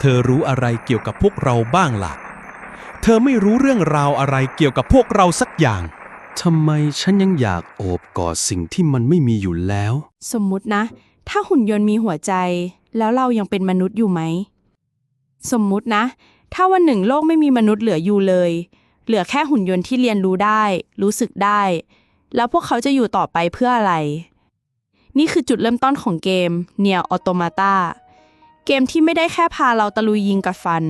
เธอรู้อะไรเกี่ยวกับพวกเราบ้างล่ะ เธอไม่รู้เรื่องราวอะไรเกี่ยวกับพวกเราสักอย่าง ทำไมฉันยังอยากโอบกอดสิ่งที่มันไม่มีอยู่แล้ว สมมุตินะ ถ้าหุ่นยนต์มีหัวใจ แล้วเรายังเป็นมนุษย์อยู่ไหม สมมุตินะ ถ้าวันหนึ่งโลกไม่มีมนุษย์เหลืออยู่เลย เหลือแค่หุ่นยนต์ที่เรียนรู้ได้ รู้สึกได้ แล้วพวกเขาจะอยู่ต่อไปเพื่ออะไร นี่คือจุดเริ่มต้นของเกม Nier Automata เกมที่ไม่ได้แค่พาเราตะลุยยิงกับฟัน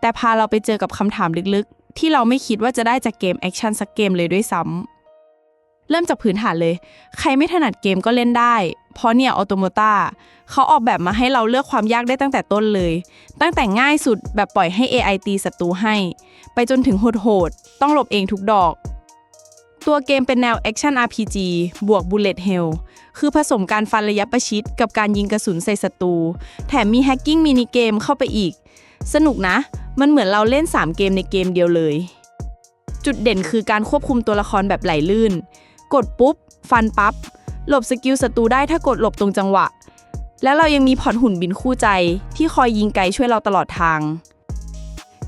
แต่พาเราไปเจอกับคำถามลึกๆ ที่เราไม่คิดว่าจะได้จากเกมแอคชั่นสักเกมเลยด้วยซ้ำเริ่มจากพื้นฐานเลย ใครไม่ถนัดเกมก็เล่นได้ เพราะเนี่ยออโต m มตาเขาออกแบบมาให้เราเลือกความยากได้ตั้งแต่ต้นเลย ตั้งแต่ง่ายสุดแบบปล่อยให้ AI ตีศัตรูให้ ไปจนถึงโหดๆต้องหลบเองทุกดอก ตัวเกมเป็นแนว Action RPG บวก Bullet Hell คือผสมการฟันระยะประชิดกับการยิงกระสุนใส่ศัตรู แถมมีแฮกกิ้งมินิเกมเข้าไปอีก สนุกนะ มันเหมือนเราเล่น 3 เกมในเกมเดียวเลย จุดเด่นคือการควบคุมตัวละครแบบไหลลื่น กดปุ๊บ ฟันปับ๊บ หลบสกิลศัตรูได้ถ้ากดหลบตรงจังหวะ แล้วเรายังมีพอร์ตหุ่นบินคู่ใจ ที่คอยยิงไกลช่วยเราตลอดทาง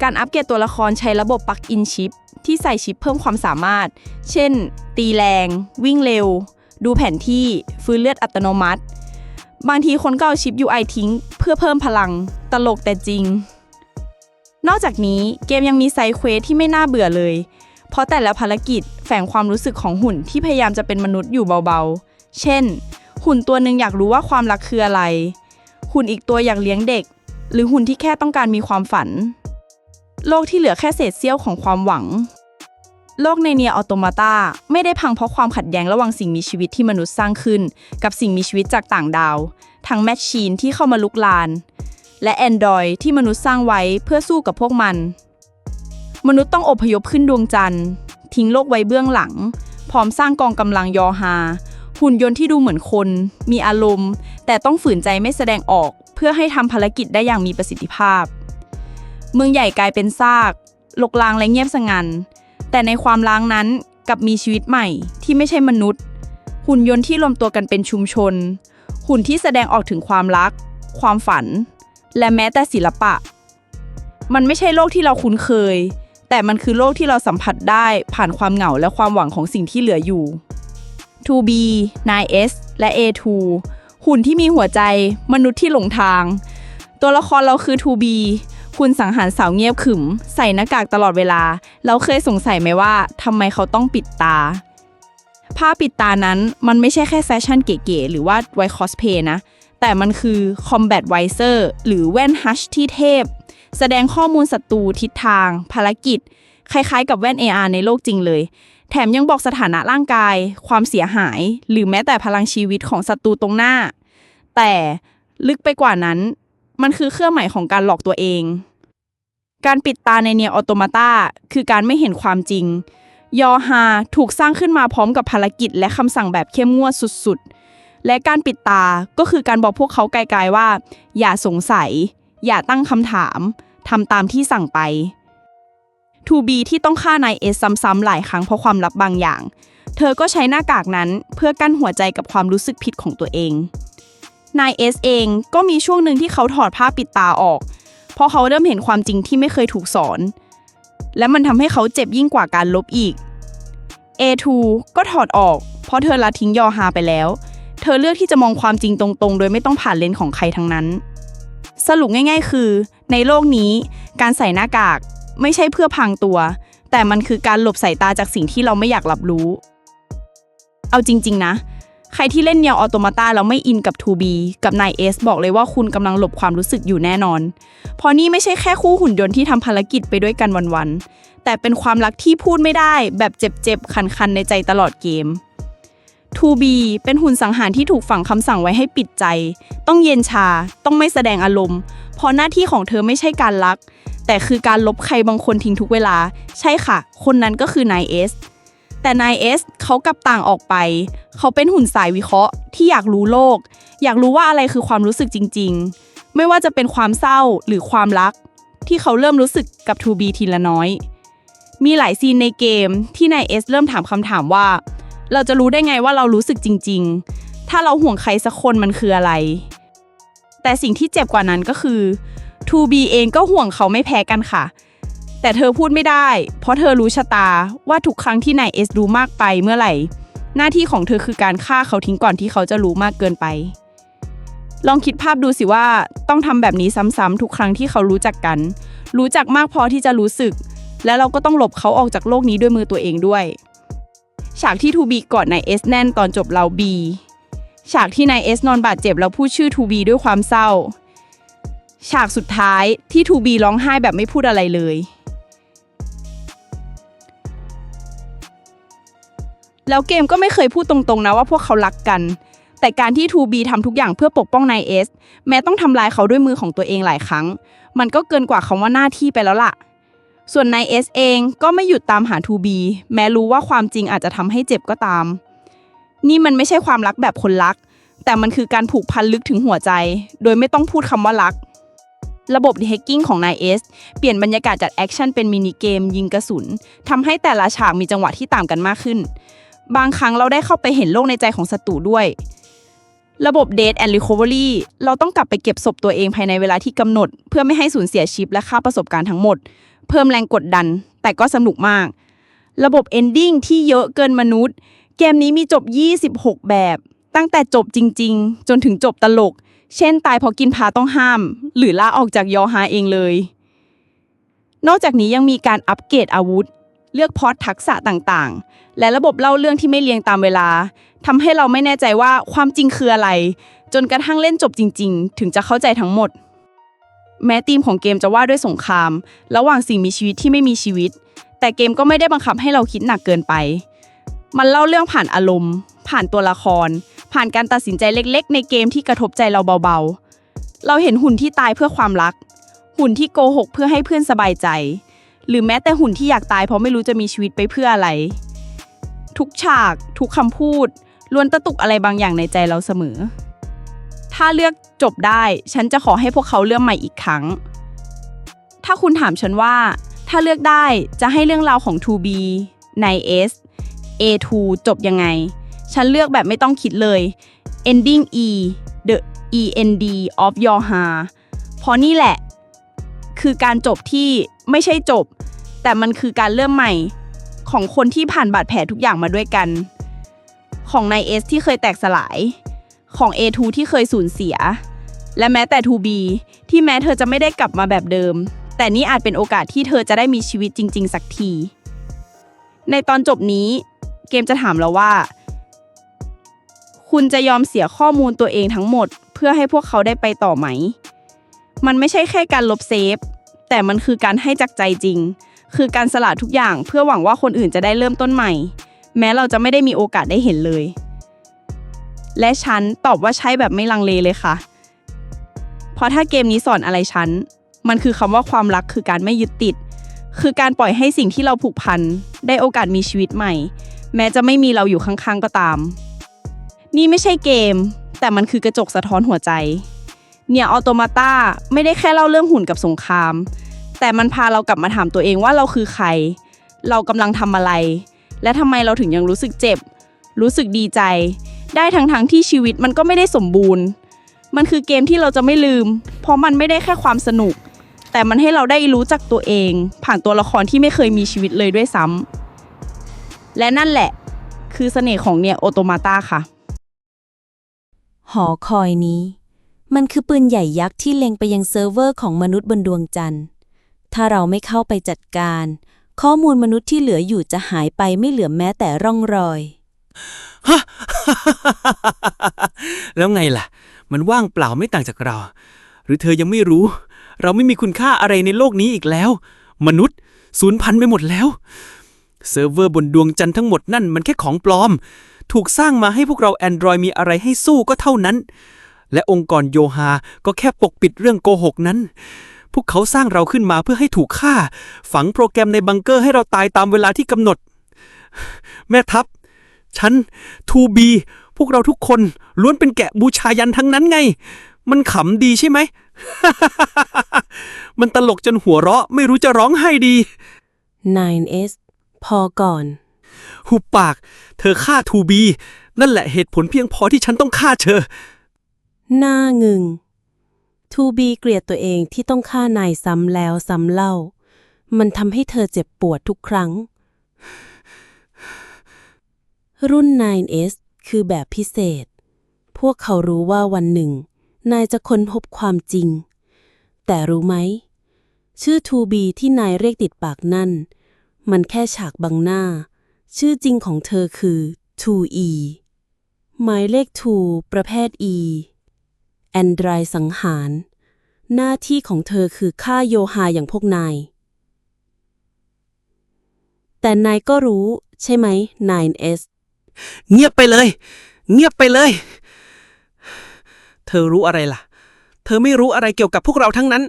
การอัปเกรดตัวละครใช้ระบบปลั๊กอินชิปที่ใส่ชิปเพิ่มความสามารถ เช่น ตีแรง วิ่งเร็ว ดูแผนที่ฟื้นเลือดอัตโนมัติ บางทีคนก็เอาชิป UI ทิ้ง เพื่อเพิ่มพลัง ตลกแต่จริง นอกจากนี้เกมยังมีไซเควสที่ไม่น่าเบื่อเลย เพราะแต่ละภารกิจแฝงความรู้สึกของหุ่นที่พยายามจะเป็นมนุษย์อยู่เบาๆ เช่น หุ่นตัวหนึ่งอยากรู้ว่าความรักคืออะไร หุ่นอีกตัวอยากเลี้ยงเด็ก หรือหุ่นที่แค่ต้องการมีความฝัน โลกที่เหลือแค่เศษเสี้ยวของความหวัง โลกในเนียออโตมาตาไม่ได้พังเพราะความขัดแย้งระหว่างสิ่งมีชีวิตที่มนุษย์สร้างขึ้น กับสิ่งมีชีวิตจากต่างดาว ทั้งแมชชีนที่เข้ามาลุกลาน และแอนดรอยที่มนุษย์สร้างไว้เพื่อสู้กับพวกมัน มนุษย์ต้องอพยพขึ้นดวงจันทร์ ทิ้งโลกไว้เบื้องหลัง พร้อมสร้างกองกำลังยอฮาหุ่นยนต์ที่ดูเหมือนคน มีอารมณ์ แต่ต้องฝืนใจไม่แสดงออก เพื่อให้ทำภารกิจได้อย่างมีประสิทธิภาพ เมืองใหญ่กลายเป็นซากลกลางและเงียบสงัน แต่ในความล้างนั้นกับมีชีวิตใหม่ที่ไม่ใช่มนุษย์ หุ่นยนต์ที่รวมตัวกันเป็นชุมชน หุ่นที่แสดงออกถึงความรัก ความฝัน และแม้แต่ศิลปะ มันไม่ใช่โลกที่เราคุ้นเคย แต่มันคือโลกที่เราสัมผัสได้ผ่านความเหงาและความหวังของสิ่งที่เหลืออยู่ 2B 9S และ A2 หุ่นที่มีหัวใจ มนุษย์ที่หลงทาง ตัวละครเราคือ 2B คุณสังหารสาวเงียบขึม ใส่หน้ากากตลอดเวลา เราเคยสงสัยไหมว่าทำไมเขาต้องปิดตา ผ้าปิดตานั้นมันไม่ใช่แค่แฟชั่นเก๋ๆหรือว่าไวคอสเพย์นะ แต่มันคือ Combat Visor หรือแว่นฮัชที่เทพ แสดงข้อมูลศัตรูทิศทาง ภารกิจ คล้ายๆ กับแว่น AR ในโลกจริงเลย แถมยังบอกสถานะร่างกาย ความเสียหาย หรือแม้แต่พลังชีวิตของศัตรูตรงหน้า แต่ลึกไปกว่านั้น มันคือเครื่องหมายของการหลอกตัวเอง การปิดตาในเนียออโตมาตาคือการไม่เห็นความจริง ยอฮาถูกสร้างขึ้นมาพร้อมกับภารกิจและคำสั่งแบบเข้มงวดสุดๆ และการปิดตาก็คือการบอกพวกเขาไกลๆว่า อย่าสงสัย อย่าตั้งคำถามทำตามที่สั่งไป 2B ที่ต้องฆ่านายเอสซ้ำๆหลายครั้งเพราะความลับบางอย่าง เธอก็ใช้หน้ากากนั้นเพื่อกั้นหัวใจกับความรู้สึกผิดของตัวเอง นายเอสเองก็มีช่วงหนึ่งที่เขาถอดผ้าปิดตาออก เพราะเขาเริ่มเห็นความจริงที่ไม่เคยถูกสอน และมันทำให้เขาเจ็บยิ่งกว่าการลบอีก A2 ก็ถอดออก เพราะเธอละทิ้งยอฮาไปแล้ว เธอเลือกที่จะมองความจริงตรงๆ โดยไม่ต้องผ่านเลนส์ของใครทั้งนั้น สรุปง่าย ๆ คือ ในโลกนี้ การใส่หน้ากากไม่ใช่เพื่อพรางตัว แต่มันคือการหลบสายตาจากสิ่งที่เราไม่อยากรับรู้ เอาจริง ๆ นะ ใครที่เล่นเนียออโตมาตาแล้วไม่อินกับ 2B กับนายเอสบอกเลยว่าคุณกำลังหลบความรู้สึกอยู่แน่นอน เพราะนี่ไม่ใช่แค่คู่หุ่นยนต์ที่ทำภารกิจไปด้วยกันวันๆ แต่เป็นความรักที่พูดไม่ได้แบบเจ็บๆ คันๆ ในใจตลอดเกม 2B เป็นหุ่นสังหารที่ถูกฝังคำสั่งไว้ให้ปิดใจ ต้องเย็นชา ต้องไม่แสดงอารมณ์ เพราะหน้าที่ของเธอไม่ใช่การรัก แต่คือการลบใครบางคนทิ้งทุกเวลา ใช่ค่ะ คนนั้นก็คือนายเอส แต่นายเอสเขากลับต่างออกไป เขาเป็นหุ่นสายวิเคราะห์ที่อยากรู้โลก อยากรู้ว่าอะไรคือความรู้สึกจริง ๆ ไม่ว่าจะเป็นความเศร้าหรือความรัก ที่เขาเริ่มรู้สึกกับ 2B ทีละน้อย มีหลายซีนในเกมที่นายเอสเริ่มถามคำถามว่า เราจะรู้ได้ไงว่าเรารู้สึกจริง ๆ ถ้าเราห่วงใครสักคนมันคืออะไร แต่สิ่งที่เจ็บกว่านั้นก็คือ 2B เองก็ห่วงเขาไม่แพ้กันค่ะ แต่เธอพูดไม่ได้ เพราะเธอรู้ชะตาว่าทุกครั้งที่นายเอสรู้มากไปเมื่อไหร่ หน้าที่ของเธอคือการฆ่าเขาทิ้งก่อนที่เขาจะรู้มากเกินไป ลองคิดภาพดูสิว่าต้องทำแบบนี้ซ้ำๆทุกครั้งที่เขารู้จักกัน รู้จักมากพอที่จะรู้สึก และเราก็ต้องหลบเขาออกจากโลกนี้ด้วยมือตัวเองด้วย ฉากที่ทูบีกอดนายเอสแน่นตอนจบเราบีฉากที่นายเอสนอนบาดเจ็บแล้วพูดชื่อทูบีด้วยความเศร้า ฉากสุดท้ายที่ทูบีร้องไห้แบบไม่พูดอะไรเลย แล้วเกมก็ไม่เคยพูดตรงๆนะว่าพวกเขารักกัน แต่การที่ 2B ทำทุกอย่างเพื่อปกป้องนายเอสแม้ต้องทำลายเขาด้วยมือของตัวเองหลายครั้ง มันก็เกินกว่าคำว่าหน้าที่ไปแล้วล่ะ ส่วนนายเอสเองก็ไม่หยุดตามหา 2B แม้รู้ว่าความจริงอาจจะทำให้เจ็บก็ตาม นี่มันไม่ใช่ความรักแบบคนรัก แต่มันคือการผูกพันลึกถึงหัวใจ โดยไม่ต้องพูดคำว่ารักระบบแฮกกิ้งของนายเอสเปลี่ยนบรรยากาศจากแอคชั่นเป็นมินิเกมยิงกระสุนทำให้แต่ละฉากมีจังหวะที่ต่างกันมากขึ้น บางครั้งเราได้เข้าไปเห็นโลกในใจของศัตรูด้วย ระบบ Date and Recovery เราต้องกลับไปเก็บศพตัวเองภายในเวลาที่กำหนด เพื่อไม่ให้สูญเสียชิปและค่าประสบการณ์ทั้งหมด เพิ่มแรงกดดัน แต่ก็สนุกมาก ระบบ Ending ที่เยอะเกินมนุษย์ เกมนี้มีจบ 26 แบบ ตั้งแต่จบจริง ๆ จนถึงจบตลก เช่นตายเพราะกินพาต้องห้าม หรือลาออกจากยอฮาเองเลย นอกจากนี้ยังมีการอัปเกรดอาวุธ เลือกพอร์ตทักษะต่างๆ และระบบเล่าเรื่องที่ไม่เรียงตามเวลาทำให้เราไม่แน่ใจว่าความจริงคืออะไร จนกระทั่งเล่นจบจริง ๆ ถึงจะเข้าใจทั้งหมด แม้ธีมของเกมจะว่าด้วยสงคราม ระหว่างสิ่งมีชีวิตที่ไม่มีชีวิต แต่เกมก็ไม่ได้บังคับให้เราคิดหนักเกินไป มันเล่าเรื่องผ่านอารมณ์ ผ่านตัวละคร ผ่านการตัดสินใจเล็ก ๆ ในเกมที่กระทบใจเราเบาๆ เราเห็นหุ่นที่ตายเพื่อความรัก หุ่นที่โกหกเพื่อให้เพื่อนสบายใจ หรือแม้แต่หุ่นที่อยากตายเพราะไม่รู้จะมีชีวิตไปเพื่ออะไร ทุกฉาก ทุกคำพูดล้วนตะตุกอะไรบางอย่างในใจเราเสมอ ถ้าเลือกจบได้ ฉันจะขอให้พวกเขาเริ่มใหม่อีกครั้ง ถ้าคุณถามฉันว่า ถ้าเลือกได้จะให้เรื่องราวของ 2B ใน S A2 จบยังไง ฉันเลือกแบบไม่ต้องคิดเลย ending E the end of your heart เพราะนี่แหละ คือการจบที่ไม่ใช่จบ แต่มันคือการเริ่มใหม่ของคนที่ผ่านบาดแผลทุกอย่างมาด้วยกัน ของนายเอสที่เคยแตกสลาย ของ A2 ที่เคยสูญเสีย และแม้แต่ 2B ที่แม้เธอจะไม่ได้กลับมาแบบเดิม แต่นี่อาจเป็นโอกาสที่เธอจะได้มีชีวิตจริง ๆ สักที ในตอนจบนี้ เกมจะถามเราว่า คุณจะยอมเสียข้อมูลตัวเองทั้งหมด เพื่อให้พวกเขาได้ไปต่อไหม มันไม่ใช่แค่การลบเซฟ แต่มันคือการให้จากใจจริง คือการสละทุกอย่างเพื่อหวังว่าคนอื่นจะได้เริ่มต้นใหม่ แม้เราจะไม่ได้มีโอกาสได้เห็นเลย และฉันตอบว่าใช่แบบไม่ลังเลเลยค่ะ เพราะถ้าเกมนี้สอนอะไรฉัน มันคือคำว่าความรักคือการไม่ยึดติด คือการปล่อยให้สิ่งที่เราผูกพันได้โอกาสมีชีวิตใหม่ แม้จะไม่มีเราอยู่ข้างๆก็ตาม นี่ไม่ใช่เกม แต่มันคือกระจกสะท้อนหัวใจ เนี่ยออโตมาตาไม่ได้แค่เล่าเรื่องหุ่นกับสงคราม แต่มันพาเรากลับมาถามตัวเองว่าเราคือใคร เรากำลังทำอะไร และทำไมเราถึงยังรู้สึกเจ็บ รู้สึกดีใจ ได้ทั้งทั้งๆที่ชีวิตมันก็ไม่ได้สมบูรณ์ มันคือเกมที่เราจะไม่ลืม เพราะมันไม่ได้แค่ความสนุก แต่มันให้เราได้รู้จักตัวเอง ผ่านตัวละครที่ไม่เคยมีชีวิตเลยด้วยซ้ำและนั่นแหละ คือเสน่ห์ของเนี่ยโอโตมาตาค่ะ หอคอยนี้ มันคือปืนใหญ่ยักษ์ที่เล็งไปยังเซิร์ฟเวอร์ของมนุษย์บนดวงจันทร์ ถ้าเราไม่เข้าไปจัดการ ข้อมูลมนุษย์ที่เหลืออยู่จะหายไปไม่เหลือแม้แต่ร่องรอยแล้วไงล่ะ มันว่างเปล่าไม่ต่างจากเรา หรือเธอยังไม่รู้ เราไม่มีคุณค่าอะไรในโลกนี้อีกแล้ว มนุษย์สูญพันธุ์ไปหมดแล้ว เซิร์ฟเวอร์บนดวงจันทร์ทั้งหมดนั่นมันแค่ของปลอม ถูกสร้างมาให้พวกเราแอนดรอยมีอะไรให้สู้ก็เท่านั้น และองค์กรโยฮาก็แค่ปกปิดเรื่องโกหกนั้น พวกเขาสร้างเราขึ้นมาเพื่อให้ถูกฆ่า ฝังโปรแกรมในบังเกอร์ให้เราตายตามเวลาที่กำหนด แม่ทัพ ฉัน 2B พวกเราทุกคนล้วนเป็นแกะบูชายันทั้งนั้นไง มันขำดีใช่ไหม มันตลกจนหัวเราะไม่รู้จะร้องไห้ดี 9S พอก่อน หุบปาก เธอฆ่า 2B นั่นแหละเหตุผลเพียงพอที่ฉันต้องฆ่าเธอ หน้าหงึง ทูบีเกลียดตัวเองที่ต้องฆ่านายซ้ำแล้วซ้ำเล่า มันทำให้เธอเจ็บปวดทุกครั้ง รุ่น 9S คือแบบพิเศษ พวกเขารู้ว่าวันหนึ่ง นายจะค้นพบความจริง แต่รู้ไหม ชื่อ 2B ที่นายเรียกติดปากนั่น มันแค่ฉากบังหน้า ชื่อจริงของเธอคือ 2E หมายเลข 2 ประเภท E แอนดรายสังหาร หน้าที่ของเธอคือฆ่าโยฮาอย่างพวกนาย แต่นายก็รู้ใช่ไหม 9S เงียบไปเลย เงียบไปเลย เธอรู้อะไรล่ะ เธอไม่รู้อะไรเกี่ยวกับพวกเราทั้งนั้น